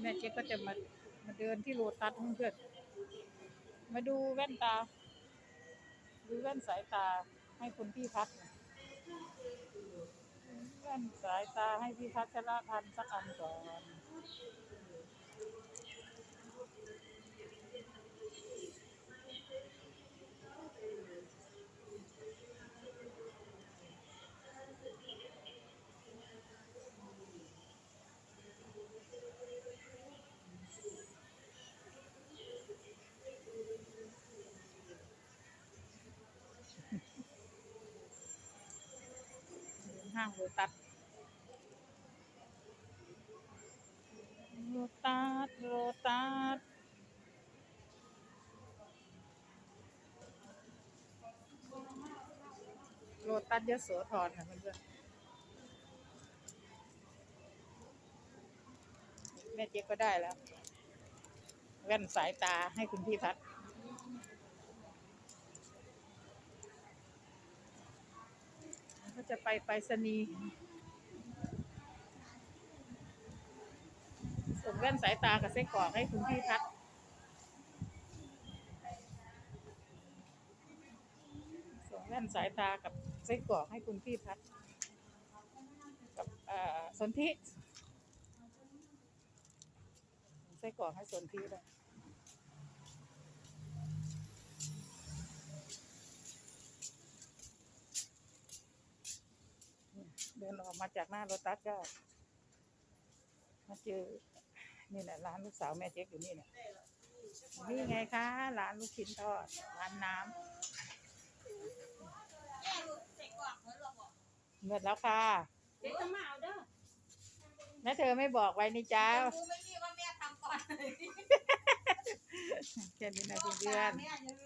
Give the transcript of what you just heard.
แม่เจ๊ก็จะมามาเดินที่โลตัสเพื่อนมาดูแว่นตา ดูแว่นสายตาให้คุณพี่พัดแว่นสายตาให้พี่พัชรพันธ์สักอันก่อน ห้างโลตัสโลตัสโลตัสโลตัสยโสธรค่ะเพื่อนๆแม่เจ๊ก็ได้แล้ว แว่นสายตาให้คุณพี่พัด จะไปไปรษณีย์ส่งแว่นสายตากับไส้กรอกให้คุณพี่พัดส่งแว่นสายตากับไส้กรอกให้คุณพี่พัดกับอ่อสนธิไส้กรอกให้สนธิด้วย ดินออกมาจากหน้ารถตัสก็มาเจอ นี่แหละร้านลูกสาวแม่เจ๊กอยู่นี่เนี่ยนี่ไงคะร้านลูกชิ้นทอดร้านน้ำเงินแล้วค่ะเจ๊จะมาเอาเด้อแม่เธอไม่บอกไว้นี่จ้ารู้ไม่ดีว่าแม่ทำก่อนแค่นี้นะบอกเพื่อตานแม่อย่าลืม